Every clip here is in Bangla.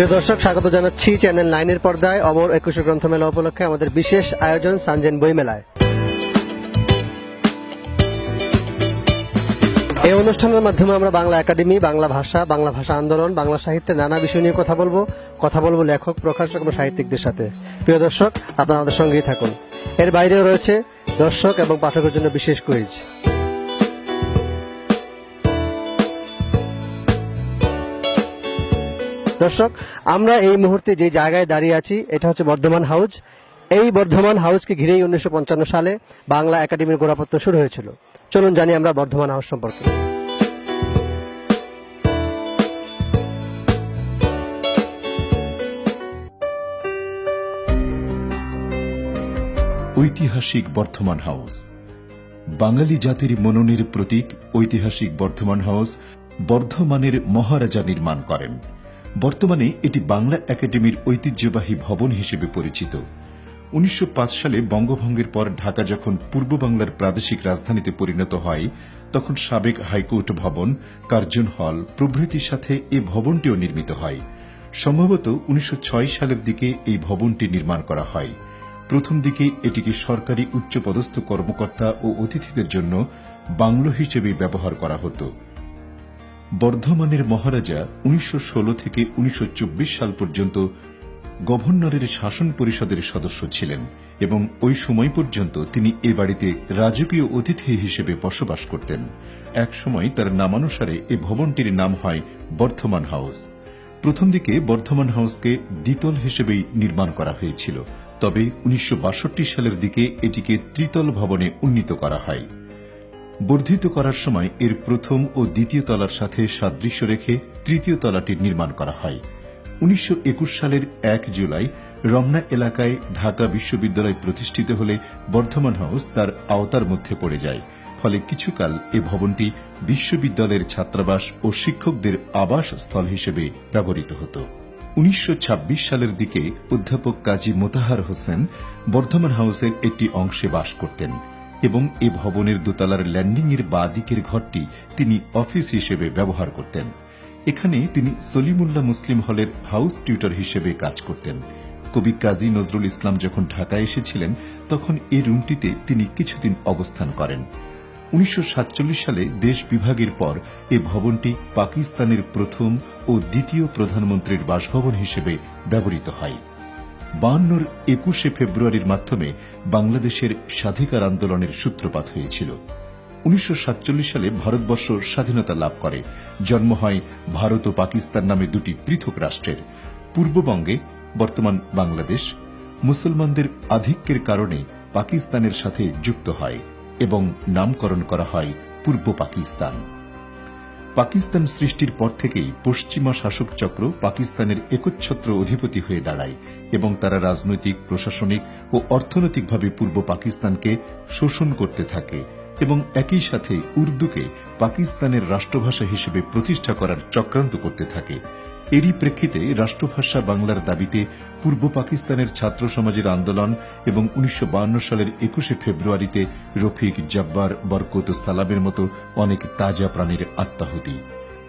প্রিয় দর্শক, স্বাগত জানাচ্ছি চ্যানেল লাইনের পর্দায়। অমর একুশে গ্রন্থমেলা উপলক্ষে আমাদের বিশেষ আয়োজন সানজেন বইমেলায়। এই অনুষ্ঠানের মাধ্যমে আমরা বাংলা একাডেমি, বাংলা ভাষা বাংলা ভাষা আন্দোলন, বাংলা সাহিত্যের নানা বিষয় নিয়ে কথা বলব। কথা বলব লেখক, প্রকাশক এবং সাহিত্যিকদের সাথে। প্রিয় দর্শক, আপনারা আমাদের সঙ্গেই থাকুন। এর বাইরেও রয়েছে দর্শক এবং পাঠকের জন্য বিশেষ কুইজ দর্শক, আমরা এই মুহূর্তে যে জায়গায় দাঁড়িয়ে আছি, এটা হচ্ছে বর্ধমান হাউস এই বর্ধমান হাউসকে ঘিরেই উনিশশো সালে বাংলা একাডেমির গোড়াপত্র শুরু হয়েছিল। চলুন জানি আমরা বর্ধমান হাউস সম্পর্কে। ঐতিহাসিক বর্ধমান হাউস বাঙালি জাতির মননের প্রতীক ঐতিহাসিক বর্ধমান হাউস বর্ধমানের মহারাজা নির্মাণ করেন। বর্তমানে এটি বাংলা একাডেমির ঐতিহ্যবাহী ভবন হিসেবে পরিচিত। উনিশশো পাঁচ সালে বঙ্গভঙ্গের পর ঢাকা যখন পূর্ব বাংলার প্রাদেশিক রাজধানীতে পরিণত হয়, তখন সাবেক হাইকোর্ট ভবন, কার্জন হল, প্রভৃতির সাথে এ ভবনটিও নির্মিত হয়। সম্ভবত উনিশশো ছয় সালের দিকে এই ভবনটি নির্মাণ করা হয়। প্রথম দিকে এটিকে সরকারি উচ্চপদস্থ কর্মকর্তা ও অতিথিদের জন্য বাংলো হিসেবে ব্যবহার করা হতো। বর্ধমানের মহারাজা উনিশশো ষোলো থেকে উনিশশো চব্বিশ সাল পর্যন্ত গভর্নরের শাসন পরিষদের সদস্য ছিলেন এবং ওই সময় পর্যন্ত তিনি এ বাড়িতে রাজকীয় অতিথি হিসেবে বসবাস করতেন। এক সময় তার নামানুসারে এ ভবনটির নাম হয় বর্ধমান হাউস। প্রথম দিকে বর্ধমান হাউসকে দ্বিতল হিসেবেই নির্মাণ করা হয়েছিল, তবে উনিশশো বাষট্টি সালের দিকে এটিকে ত্রিতল ভবনে উন্নীত করা হয়। বর্ধিত করার সময় এর প্রথম ও দ্বিতীয় তলার সাথে সাদৃশ্য রেখে তৃতীয় তলাটি নির্মাণ করা হয়। উনিশশো একুশ সালের এক জুলাই রমনা এলাকায় ঢাকা বিশ্ববিদ্যালয় প্রতিষ্ঠিত হলে বর্ধমান হাউস তার আওতার মধ্যে পড়ে যায়। ফলে কিছুকাল এ ভবনটি বিশ্ববিদ্যালয়ের ছাত্রাবাস ও শিক্ষকদের আবাস স্থল হিসেবে ব্যবহৃত হতো। উনিশশো ছাব্বিশ সালের দিকে অধ্যাপক কাজী মোতাহার হোসেন বর্ধমান হাউসের একটি অংশে বাস করতেন। এবং এ ভবনের দোতলার ল্যান্ডিংয়ের বা দিকের ঘরটি তিনি অফিস হিসেবে ব্যবহার করতেন। এখানে তিনি সলিমুল্লাহ মুসলিম হলের হাউস টিউটর হিসেবে কাজ করতেন। কবি কাজী নজরুল ইসলাম যখন ঢাকায় এসেছিলেন, তখন এই রুমটিতে তিনি কিছুদিন অবস্থান করেন। উনিশশো সাতচল্লিশ সালে দেশ বিভাগের পর এ ভবনটি পাকিস্তানের প্রথম ও দ্বিতীয় প্রধানমন্ত্রীর বাসভবন হিসেবে ব্যবহৃত হয়। বায়ান্নর একুশে ফেব্রুয়ারির মাধ্যমে বাংলাদেশের স্বাধিকার আন্দোলনের সূত্রপাত হয়েছিল। উনিশশো সাতচল্লিশ সালে ভারতবর্ষ স্বাধীনতা লাভ করে। জন্ম হয় ভারত ও পাকিস্তান নামে দুটি পৃথক রাষ্ট্রের। পূর্ববঙ্গে বর্তমান বাংলাদেশ। মুসলমানদের আধিক্যের কারণে পাকিস্তানের সাথে যুক্ত হয় এবং নামকরণ করা হয় পূর্ব পাকিস্তান। পাকিস্তান সৃষ্টির পর থেকেই পশ্চিমা শাসক চক্র পাকিস্তানের একচ্ছত্র অধিপতি হয়ে দাঁড়ায় এবং তারা রাজনৈতিক, প্রশাসনিক ও অর্থনৈতিকভাবে পূর্ব পাকিস্তানকে শোষণ করতে থাকে এবং একই সাথে উর্দুকে পাকিস্তানের রাষ্ট্রভাষা হিসেবে প্রতিষ্ঠা করার চক্রান্ত করতে থাকে। এরই প্রেক্ষিতে রাষ্ট্রভাষা বাংলার দাবিতে পূর্ব পাকিস্তানের ছাত্র সমাজের আন্দোলন এবং উনিশশো বায়ান্ন সালের একুশে ফেব্রুয়ারিতে রফিক জব্বার বরকত সালামের মতো অনেক তাজা প্রাণীর আত্মাহুতি।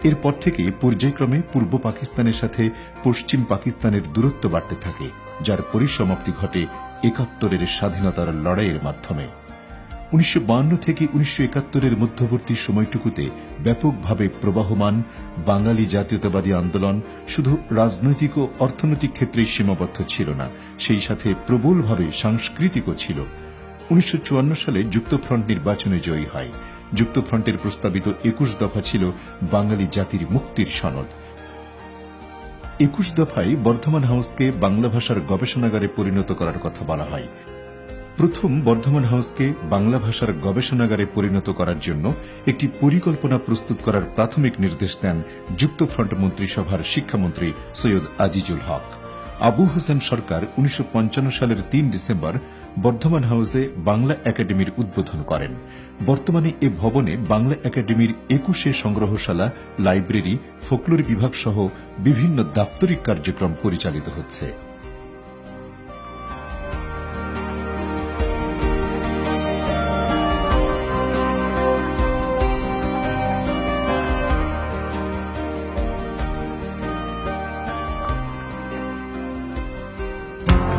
এরপর থেকে পর্যায়ক্রমে পূর্ব পাকিস্তানের সাথে পশ্চিম পাকিস্তানের দূরত্ব বাড়তে থাকে, যার পরিসমাপ্তি ঘটে একাত্তরের স্বাধীনতার লড়াইয়ের মাধ্যমে। উনিশশো থেকে উনিশশো একাত্তরের মধ্যবর্তী সময়টুকুতে ব্যাপকভাবে প্রবাহমান বাঙালি জাতীয়তাবাদী আন্দোলন শুধু রাজনৈতিক ও অর্থনৈতিক ক্ষেত্রেই সীমাবদ্ধ ছিল না, সেই সাথে প্রবলভাবে সাংস্কৃতিকও ছিল। উনিশশো চুয়ান্ন সালে যুক্তফ্রন্ট নির্বাচনে জয়ী হয়। যুক্তফ্রন্টের প্রস্তাবিত একুশ দফা ছিল বাঙালি জাতির মুক্তির সনদ। একুশ দফায় বর্ধমান হাউসকে বাংলা ভাষার গবেষণাগারে পরিণত করার কথা বলা হয়। প্রথম বর্ধমান হাউসকে বাংলা ভাষার গবেষণাগারে পরিণত করার জন্য একটি পরিকল্পনা প্রস্তুত করার প্রাথমিক নির্দেশ দেন যুক্তফ্রন্ট মন্ত্রিসভার শিক্ষামন্ত্রী সৈয়দ আজিজুল হক। আবু হোসেন সরকার উনিশশো পঞ্চান্ন সালের তিন ডিসেম্বর বর্ধমান হাউসে বাংলা একাডেমির উদ্বোধন করেন। বর্তমানে এ ভবনে বাংলা একাডেমির একুশে সংগ্রহশালা, লাইব্রেরি, ফোকলোর বিভাগ সহ বিভিন্ন দাপ্তরিক কার্যক্রম পরিচালিত হচ্ছে।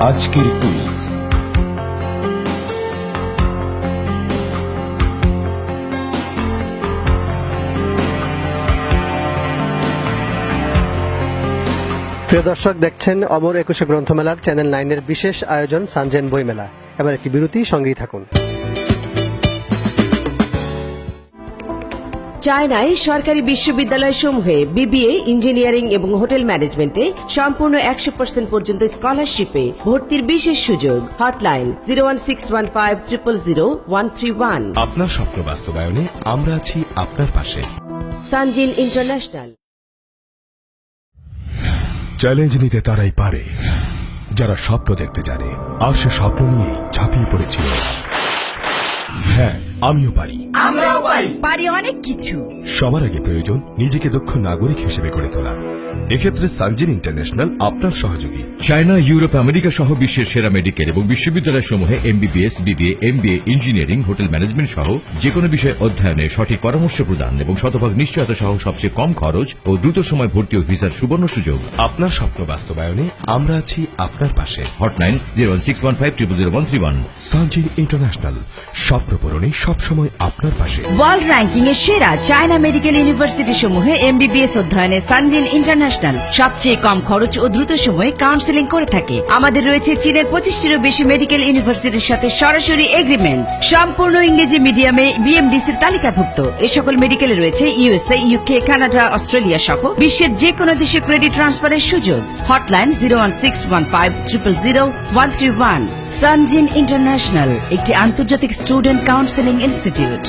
আজকের কুইজ প্রিয় দর্শক, দেখছেন অমর একুশে গ্রন্থমেলার চ্যানেল নাইনের বিশেষ আয়োজন সানজেন বইমেলা। এবার একটি বিরতি, সঙ্গেই থাকুন। চায়নায় সরকারি বিশ্ববিদ্যালয় সমূহে বিবিএ ইঞ্জিনিয়ারিং এবং হোটেল ম্যানেজমেন্টে সম্পূর্ণ একশো পার্সেন্ট পর্যন্ত স্কলারশিপে ভর্তির বিশেষ সুযোগ। Hotline zero one six one five triple zero one three one. আপনার স্বপ্ন বাস্তবায়নে আমরা আছি আপনার পাশে। সানজিন ইন্টারন্যাশনাল। চ্যালেঞ্জ নিতে তারাই পারে। যারা স্বপ্ন দেখতে জানে আর সে স্বপ্ন নিয়েই ঝাঁপিয়ে পড়েছিল। হ্যাঁ আমিও পারি। আমরাও পারি। অনেক কিছু। সবার আগে প্রয়োজন নিজেকে দক্ষ নাগরিক হিসেবে গড়ে তোলা। এক্ষেত্রে সানজিন ইন্টারন্যাশনাল আপনার সহযোগী। চায়না ইউরোপ আমেরিকা সহ বিশ্বের সেরা মেডিকেল এবং বিশ্ববিদ্যালয় সমূহে MBBS BBA MBA engineering hotel management সহ যে কোনো বিষয়ে অধ্যয়নে সঠিক পরামর্শ প্রদান এবং শতভাগ নিশ্চয়তা সহ সবচেয়ে কম খরচ ও দ্রুত সময় ভর্তি ও ভিসার সুবর্ণ সুযোগ। আপনার স্বপ্ন বাস্তবায়নে আমরা আছি আপনার পাশে। Hotline zero six one five triple zero one three one Sanjin international স্বপ্ন পূরণে সবসময় আপনার পাশে। ওয়ার্ল্ড র্যাঙ্কিং এ সেরা চায়না মেডিকেল ইউনিভার্সিটি সমূহে এমবিবিএস অধ্যয়নে সানজিন ইন্টারন্যাশনাল সবচেয়ে কম খরচ ও দ্রুত সময়ে কাউন্সিলিং করে থাকে। আমাদের রয়েছে চীনের পঁচিশটিরও বেশি মেডিকেল ইউনিভার্সিটির সাথে সরাসরি এগ্রিমেন্ট সম্পূর্ণ ইংরেজি মিডিয়ামে বিএমডিসির তালিকাভুক্ত। এ সকল মেডিকেলে রয়েছে ইউএসএ ইউকে কানাডা অস্ট্রেলিয়া সহ বিশ্বের যে কোনো দেশে ক্রেডিট ট্রান্সফারের সুযোগ। Hotline zero one six one Sanjin international একটি আন্তর্জাতিক স্টুডেন্ট কাউন্সিলিং ইনস্টিটিউট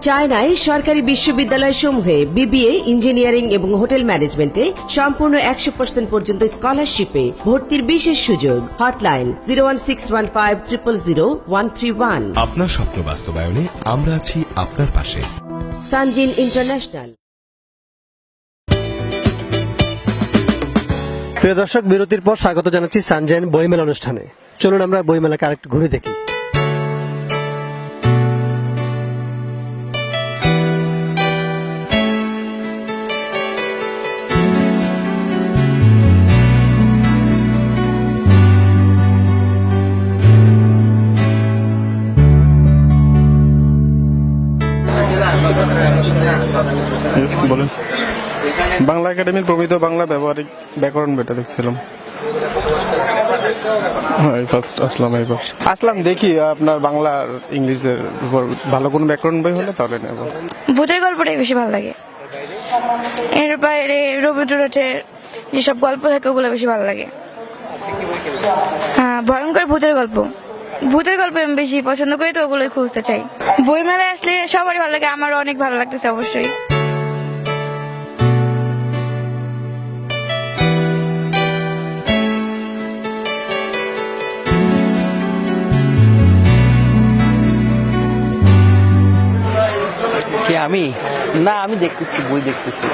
চায়নায় সরকারি বিশ্ববিদ্যালয় সমূহে বিবিএ ইঞ্জিনিয়ারিং এবং হোটেল ম্যানেজমেন্টে সম্পূর্ণ একশো পার্সেন্ট পর্যন্ত স্কলারশিপে ভর্তির বিশেষ সুযোগ। Hotline zero one six one five triple zero one three one আপনার স্বপ্ন বাস্তবায়নে আমরা আছি আপনার পাশে। সানজিন ইন্টারন্যাশনাল প্রিয় দর্শক, বিরতির পর স্বাগত জানাচ্ছি সানজেন বইমেলা অনুষ্ঠানে। চলুন আমরা বইমেলাকে আরেকটু ঘুরে দেখি। একাডেমির প্রমিত বাংলা ব্যবহারিক ব্যাকরণ বইটা দেখছিলাম। হ্যাঁ ফার্স্ট আসলাম এবার আসলাম দেখি আপনার বাংলা আর ইংলিশের উপর ভালো কোনো ব্যাকরণ বই হলে তাহলে নেব। ভূতের গল্পটাই বেশি ভালো লাগে। এর বাইরে রবীন্দ্রনাথের যেসব গল্প থাকে ওগুলো বেশি ভালো লাগে। হ্যাঁ ভয়ঙ্কর ভূতের গল্প। ভূতের গল্প আমি বেশি পছন্দ করি তো ওগুলোই খুঁজতে চাই। বই মেলায় আসলে সবারই ভালো লাগে আমারও অনেক ভালো লাগতেছে অবশ্যই। আমি? না, আমি দেখতেছি, বই দেখতেছি।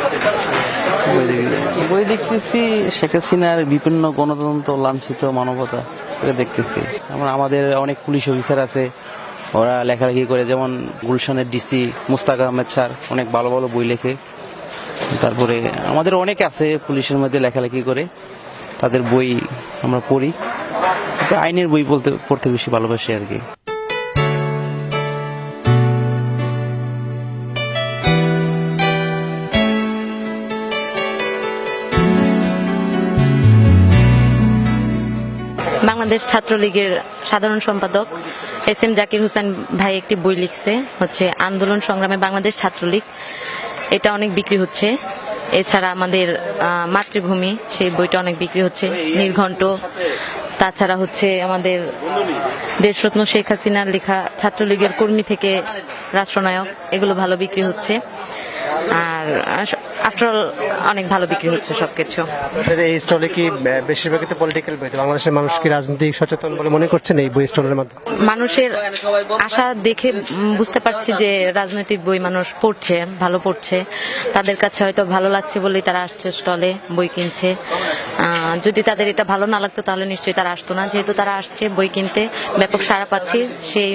বই দেখতেছি। শেখ হাসিনার বিভিন্ন গণতন্ত্র, লাঞ্ছিত মানবতা এটা দেখতেছি। যেমন আমাদের অনেক পুলিশ অফিসার আছে, ওরা লেখালেখি করে, যেমন গুলশানের ডিসি মুস্তাক আহমেদ স্যার, অনেক ভালো ভালো বই লেখে। তারপরে আমাদের অনেক আছে পুলিশের মধ্যে লেখালেখি করে, তাদের বই আমরা পড়ি। আইনের বই বলতে, পড়তে বেশি ভালোবাসি আর কি। বাংলাদেশ ছাত্রলীগের সাধারণ সম্পাদক এস এম জাকির হোসেন ভাই একটি বই লিখছে, হচ্ছে আন্দোলন সংগ্রামে বাংলাদেশ ছাত্রলীগ। এটা অনেক বিক্রি হচ্ছে। এছাড়া আমাদের মাতৃভূমি, সেই বইটা অনেক বিক্রি হচ্ছে। নির্ঘণ্ট। তাছাড়া হচ্ছে আমাদের দেশরত্ন শেখ হাসিনার লেখা ছাত্রলীগের কর্মী থেকে রাষ্ট্রনায়ক, এগুলো ভালো বিক্রি হচ্ছে। আর আফটারঅল অনেক ভালো বিক্রি হচ্ছে সবকিছু। আপনাদের এই স্টলে কি আহ, বেশিরভাগই তো পলিটিক্যাল বই বাংলাদেশের মানুষ কি রাজনৈতিক সচেতন বলে মনে করছেন এই বই স্টলের মাধ্যমে? মানুষের আশা দেখে বুঝতে পারছি যে রাজনৈতিক বই মানুষ পড়ছে ভালো পড়ছে। তাদের কাছে হয়তো ভালো লাগছে বলেই তারা আসছে স্টলে বই কিনছে। যদি তাদের এটা ভালো না লাগতো তাহলে নিশ্চয়ই তারা আসতো না। যেহেতু তারা আসছে বই কিনতে ব্যাপক সাড়া পাচ্ছি সেই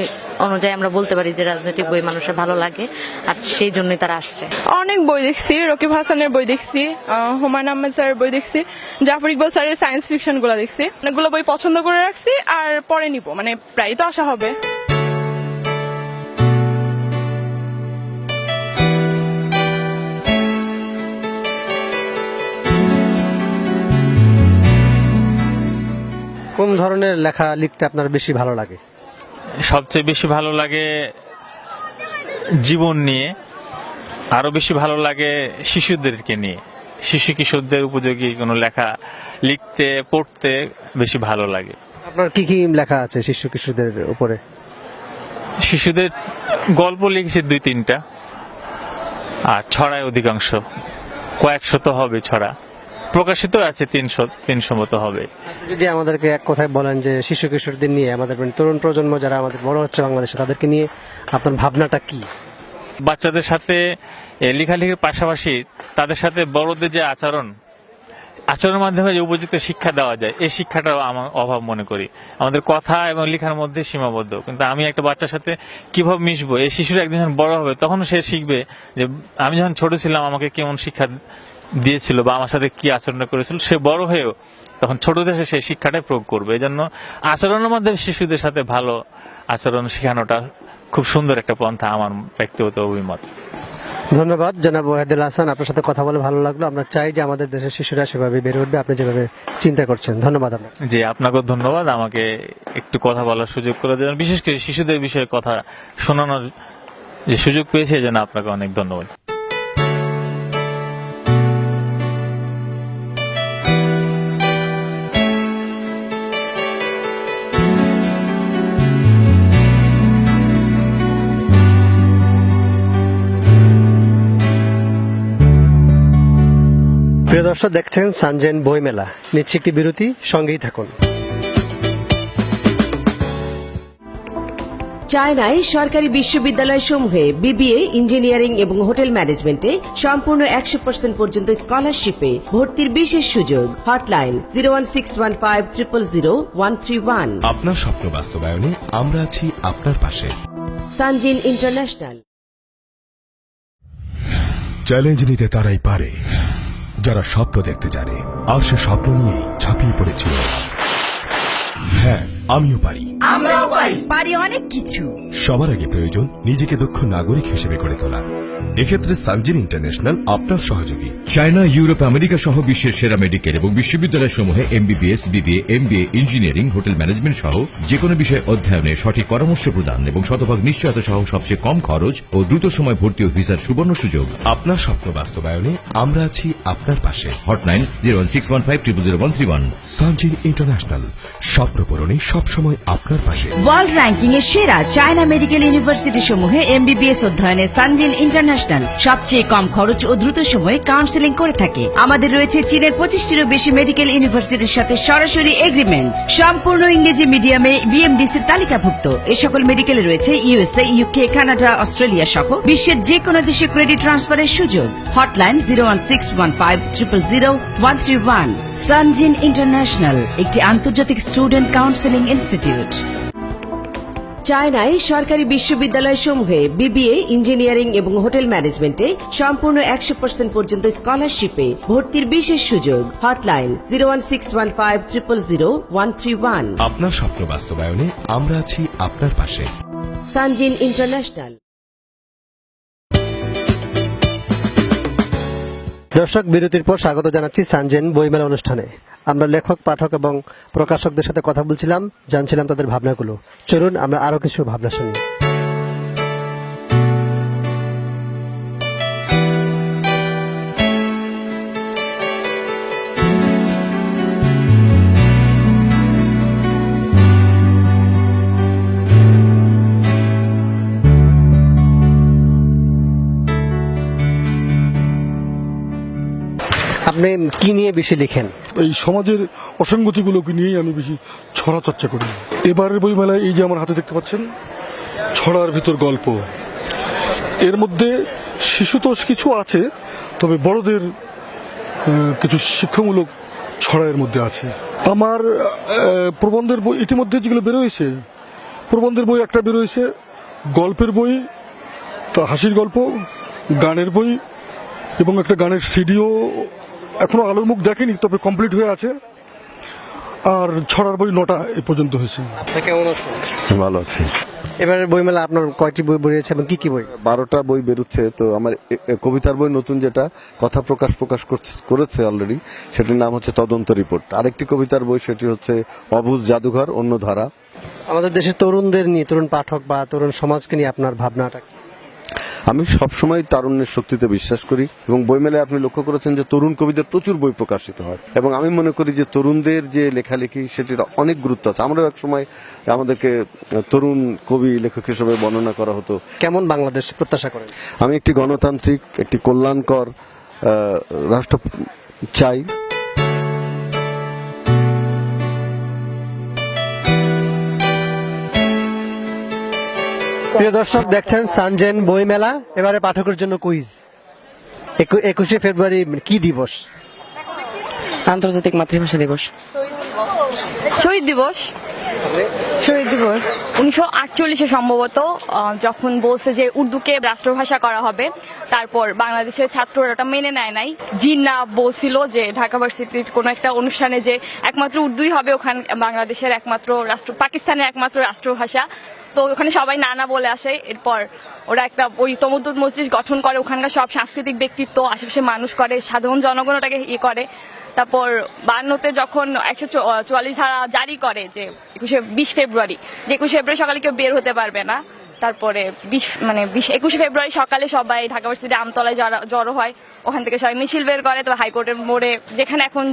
অনুযায়ী আমরা বলতে পারি যে রাজনৈতিক বই মানুষের ভালো লাগে আর সেই জন্যই তারা আসছে। অনেক বই দেখছি রকি হাসানের বই দেখছি হুমায়ুন আহমেদ স্যারের বই দেখছি জাফর ইকবাল স্যারের সায়েন্স ফিকশনগুলো দেখছি। অনেকগুলো বই পছন্দ করে রাখছি আর পরে নিব মানে প্রায় তো আসা হবে। কোন ধরনের লেখা লিখতে আপনার বেশি ভালো লাগে? সবচেয়ে বেশি ভালো লাগে জীবন নিয়ে। আরও বেশি ভালো লাগে শিশুদেরকে নিয়ে। শিশু কিশোরদের উপযোগী কোনো লেখা লিখতে পড়তে বেশি ভালো লাগে। আপনার কি কি লেখা আছে শিশু কিশোরদের উপরে? শিশুদের গল্প লিখেছি দুই তিনটা। আর ছড়ায় অধিকাংশ। কয়েকশো তো হবে ছড়া। প্রকাশিত আছে তিনশো তিনশো মতো হবে যদি আমাদেরকে এক কথায় বলেন যে শিশু কিশোরদের নিয়ে আমাদের তরুণ প্রজন্ম যারা আমাদের বড় হচ্ছে বাংলাদেশে তাদেরকে নিয়ে আপনার ভাবনাটা কি? বাচ্চাদের সাথে লেখালেখির পাশাপাশি তাদের সাথে বড়দের যে আচরণ, আচরণের মাধ্যমে যে উপযুক্ত শিক্ষা দেওয়া যায়। এই শিক্ষাটাও আমার অভাব মনে করি। আমাদের কথা এবং লেখার মধ্যে সীমাবদ্ধ। কিন্তু আমি একটা বাচ্চার সাথে কীভাবে মিশবো? এই শিশুরা একদিন যখন বড় হবে, তখন সে শিখবে যে, আমি যখন ছোট ছিলাম, আমাকে কেমন শিক্ষা দিয়েছিল বা আমার সাথে কি আচরণ করেছিল, সে বড় হয়েও তখন ছোটদের সেই শিক্ষাটাই প্রয়োগ করবে। এই জন্য আচরণের মাধ্যমে শিশুদের সাথে ভালো আচরণ শেখানোটা খুব সুন্দর একটা পন্থা আমার ব্যক্তিগত অভিমত। ধন্যবাদ জনাব ওয়াহিদুল হাসান। আপনার সাথে কথা বলে ভালো লাগল। আমরা চাই যে আমাদের দেশের শিশুরা সেভাবে বেড়ে উঠবে। আপনি যেভাবে চিন্তা করছেন ধন্যবাদ আপনার জি আপনাকেও ধন্যবাদ। আমাকে একটু কথা বলার সুযোগ করে দেবেন বিশেষ করে শিশুদের বিষয়ে কথা শোনানোর যে সুযোগ পেয়েছে যেন জন্য আপনাকে অনেক ধন্যবাদ। দর্শক দেখছেন সানজেন বই মেলা নিচ্ছে একটি বিরতি সঙ্গেই থাকুন। চায়নায় সরকারি বিশ্ববিদ্যালয় সমূহে বিবিএ ইঞ্জিনিয়ারিং এবং হোটেল ম্যানেজমেন্টে সম্পূর্ণ একশো পার্সেন্ট পর্যন্ত স্কলারশিপে ভর্তির বিশেষ সুযোগ। Hotline zero one six one five triple zero one three one. আপনার স্বপ্ন বাস্তবায়নে আমরা আছি আপনার পাশে। সানজিন ইন্টারন্যাশনাল। চ্যালেঞ্জ নিতে তারাই পারে। যারা স্বপ্ন দেখতে জানে আর সে স্বপ্ন নিয়েই ঝাঁপিয়ে পড়েছিল। হ্যাঁ আমিও পারি। আমরাও পারি। পারি অনেক কিছু। সবার আগে প্রয়োজন নিজেকে দক্ষ নাগরিক হিসেবে গড়ে তোলা। এক্ষেত্রে সানজিন ইন্টারন্যাশনাল আপনার সহযোগী। চায়না ইউরোপ আমেরিকা সহ বিশ্বের সেরা মেডিকেল এবং বিশ্ববিদ্যালয় সমূহে MBBS BBA MBA engineering hotel management সহ যে কোনো বিষয়ে অধ্যয়নে সঠিক পরামর্শ প্রদান এবং শতভাগ নিশ্চয়তা সহ সবচেয়ে কম খরচ ও দ্রুত সময় ভর্তি ও ভিসার সুবর্ণ সুযোগ। আপনার স্বপ্ন বাস্তবায়নে আমরা আছি আপনার পাশে। Hotline zero one six one five triple zero one three one. Sanjin international স্বপ্ন পূরণে সবসময় আপনার পাশে। ওয়ার্ল্ড র্যাঙ্কিং এ সেরা চায়না মেডিকেল ইউনিভার্সিটি সমূহে এমবিবিএস অধ্যয়নে সানজিন ইন্টারন্যাশনাল সবচেয়ে কম খরচ ও দ্রুত সময়ে কাউন্সিলিং করে থাকে। আমাদের রয়েছে চীনের পঁচিশটিরও বেশি মেডিকেল ইউনিভার্সিটির সাথে সরাসরি এগ্রিমেন্ট সম্পূর্ণ ইংরেজি মিডিয়ামে বিএমডিসির তালিকাভুক্ত। এ সকল মেডিকেলে রয়েছে ইউএসএ ইউকে কানাডা অস্ট্রেলিয়া সহ বিশ্বের যে কোনো দেশে ক্রেডিট ট্রান্সফারের সুযোগ। Hotline zero one six one five triple zero one three one Sanjin international, একটি আন্তর্জাতিক স্টুডেন্ট কাউন্সিলিং ইনস্টিটিউট চায়নায় সরকারি বিশ্ববিদ্যালয় সমূহে বিবিএ ইঞ্জিনিয়ারিং এবং হোটেল ম্যানেজমেন্টে সম্পূর্ণ একশো পার্সেন্ট পর্যন্ত স্কলারশিপে ভর্তির বিশেষ সুযোগ। Hotline zero one six one five triple zero one three one আপনার স্বপ্ন বাস্তবায়নে আমরা আছি আপনার পাশে। সানজিন ইন্টারন্যাশনাল দর্শক, বিরতির পর স্বাগত জানাচ্ছি সানজেন বইমেলা অনুষ্ঠানে। আমরা লেখক, পাঠক এবং প্রকাশকদের সাথে কথা বলছিলাম, জানছিলাম তাদের ভাবনাগুলো। চলুন, আমরা আরও কিছু ভাবনা শুনি। আপনি কি নিয়ে বেশি লিখেন? এই সমাজের অসঙ্গতিগুলোকে নিয়েই আমি বেশি ছড়া চর্চা করি। এবারের বইমেলায় এই যে আমার হাতে দেখতে পাচ্ছেন, ছড়ার ভিতর গল্প। এর মধ্যে শিশুতোষ কিছু আছে, তবে বড়দের কিছু শিক্ষামূলক ছড়া এর মধ্যে আছে। আমার প্রবন্ধের বই ইতিমধ্যে যেগুলো বেরোয়েছে, প্রবন্ধের বই একটা বেরোয়েছে, গল্পের বই, তা হাসির গল্প, গানের বই, এবং একটা গানের সিডিও এখনও আলোর মুখ দেখেনি তবে কমপ্লিট হয়ে আছে। আর ছড়ার বই নটা এ পর্যন্ত হয়েছে। আপনি কেমন আছেন? ভালো আছি। এবারের বইমেলা আপনার কয়টি বই বেরিয়েছে এবং কি কি বই? বারোটা বই বেরোচ্ছে তো আমার কবিতার বই নতুন যেটা কথা প্রকাশ প্রকাশ করছে- করেছে অলরেডি সেটির নাম হচ্ছে তদন্ত রিপোর্ট আরেকটি কবিতার বই সেটি হচ্ছে অবুজ জাদুঘর অন্য ধারা। আমাদের দেশের তরুণদের নিয়ে তরুণ পাঠক বা তরুণ সমাজকে নিয়ে আপনার ভাবনাটা কি? আমি সবসময় তারুণ্যের শক্তিতে বিশ্বাস করি এবং বইমেলায় আপনি লক্ষ্য করেছেন যে তরুণ কবিদের প্রচুর বই প্রকাশিত হয়। এবং আমি মনে করি যে তরুণদের যে লেখালেখি সেটির অনেক গুরুত্ব আছে। আমরাও এক সময় আমাদেরকে তরুণ কবি লেখক হিসেবে বর্ণনা করা হতো। কেমন বাংলাদেশ প্রত্যাশা করেন? আমি একটি গণতান্ত্রিক একটি কল্যাণকর রাষ্ট্র চাই। প্রিয় দর্শক দেখছেন সানজেন বইমেলা। এবারে পাঠকের জন্য কুইজ। একুশে ফেব্রুয়ারি কি দিবস? আন্তর্জাতিক মাতৃভাষা দিবস। শহীদ দিবস। শহীদ দিবস? উনিশশো আটচল্লিশে সম্ভবত যখন বলছে যে উর্দুকে রাষ্ট্রভাষা করা হবে, তারপর বাংলাদেশের ছাত্ররা ওটা মেনে নেয় নাই। জিন্না বলছিল যে ঢাকা ভার্সিটির কোনো একটা অনুষ্ঠানে যে একমাত্র উর্দুই হবে ওখান, বাংলাদেশের একমাত্র রাষ্ট্র, পাকিস্তানের একমাত্র রাষ্ট্রভাষা। তো ওখানে সবাই নানা বলে আসে, এরপর ওরা একটা ওই তমুদ্দুদ মসজিদ গঠন করে, ওখানকার সব সাংস্কৃতিক ব্যক্তিত্ব আশেপাশে মানুষ করে, সাধারণ জনগণ ওটাকে ইয়ে করে। তারপর বান্নতে যখন একশো চুয়াল্লিশ ধারা জারি করে যে একুশে বিশ ফেব্রুয়ারি, যে একুশে ফেব্রুয়ারি সকালে কেউ বের হতে পারবে না। তারপরে বিশ মানে বিশ একুশে ফেব্রুয়ারি সকালে সবাই ঢাকা ভার্সিটি আমতলায় জড়ো- জড়ো হয়। ওখান থেকে সবাই মিছিল বের করে তো হাইকোর্টের মোড়ে যেখানে এখন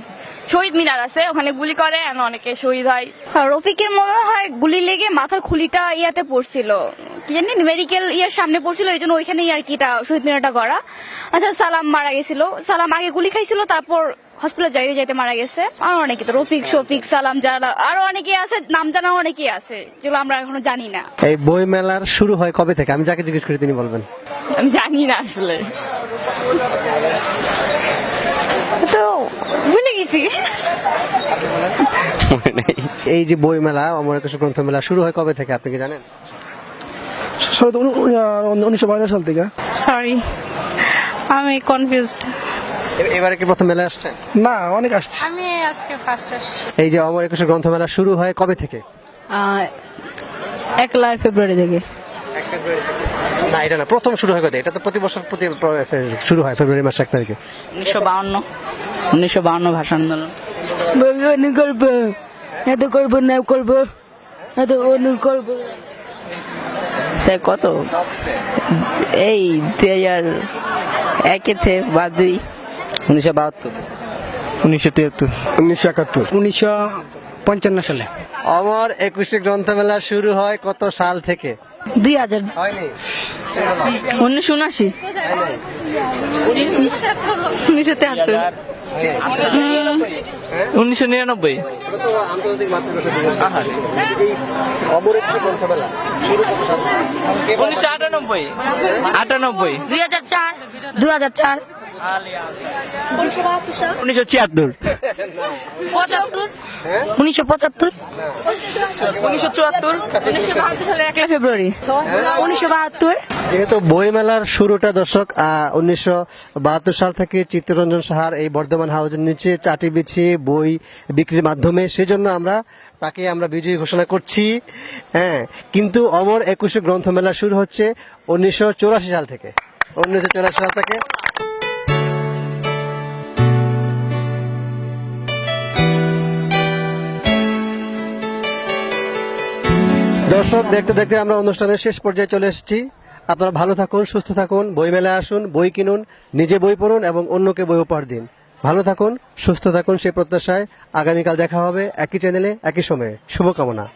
শহীদ মিনার আছে ওখানে গুলি করে আর অনেকে শহীদ হয়। রফিকের মনে হয় গুলি লেগে মাথার খুলিটা ইয়াতে পড়ছিল। কি জানি মেডিকেল ইয়ার সামনে পড়ছিল এই জন্য ওইখানেই আর কি এটা শহীদ মিনারটা করা আচ্ছা সালাম মারা গেছিল। সালাম আগে গুলি খাইছিল তারপর হসপিটাল যাইতে যাইতে মারা গেছে। আর অনেকে তো রফিক শফিক সালাম যারা আরও অনেকে আছে নাম জানা অনেকেই আছে যেগুলো আমরা এখনও জানি না। এই বই মেলার শুরু হয় কবে থেকে? আমি যাকে জিজ্ঞেস করি তিনি বলবেন। আমি জানি না আসলে। তো ভুলে গেছি। এই যে বই মেলা অমর একুশে গ্রন্থ মেলা শুরু হয় কবে থেকে আপনি কি জানেন? উনিশশো বাহান্ন সাল থেকে। সরি আমি কনফিউজড এবারে কি প্রথম মেলা আসছেন? না অনেক আসছে। আমি আজকে ফার্স্ট আসছি। এই যে অমর একুশে গ্রন্থ মেলা শুরু হয় কবে থেকে? একলা ফেব্রুয়ারি থেকে। না এটা না প্রথম শুরু হয় কবে এটা তো প্রতি বছর প্রতি শুরু হয় ফেব্রুয়ারি মাসের এক তারিখে। উনিশশো বাউন্ন। উনিশশো বাউন্ন ভাষা আন্দোলন। করব এত করব না করব এত অনু করব। সে কত? এই দুই হাজার একেতে বা দুই উনিশশো বাহাত্তর। উনিশশো তিয়াত্তর উনিশশো একাত্তর। উনিশশো পঞ্চান্ন সালে। অমর একুশে গ্রন্থমেলা শুরু হয় কত সাল থেকে? দুই হাজার। উনিশশো উনআশি। উনিশশো তেহাত্তর উনিশশো নিরানব্বই? উনিশশো আটানব্বই। আটানব্বই। দুই হাজার চার। দুই হাজার চার। উনিশশো ছিয়াত্তর। পঁচাত্তর? উনিশশো পঁচাত্তর? উনিশশো চুয়াত্তর? উনিশশো বাহাত্তর সালের একলা ফেব্রুয়ারি। উনিশশো বাহাত্তর? যেহেতু বই মেলার শুরুটা দর্শক উনিশশো বাহাত্তর সাল থেকে চিত্তরঞ্জন সাহার এই বর্ধমান হাউসের নিচে চাটি বিছিয়ে বই বিক্রির মাধ্যমে সেজন্য আমরা তাকে আমরা বিজয়ী ঘোষণা করছি। হ্যাঁ কিন্তু অমর একুশে গ্রন্থ মেলা শুরু হচ্ছে উনিশশো চৌরাশি সাল থেকে। উনিশশো চৌরাশি সাল থেকে দর্শক, দেখতে দেখতে আমরা অনুষ্ঠানের শেষ পর্যায়ে চলে এসেছি। আপনারা ভালো থাকুন, সুস্থ থাকুন, বই মেলায় আসুন, বই কিনুন, নিজে বই পড়ুন এবং অন্যকে বই উপহার দিন। ভালো থাকুন, সুস্থ থাকুন সেই প্রত্যাশায়। আগামীকাল দেখা হবে একই চ্যানেলে একই সময়ে। শুভকামনা।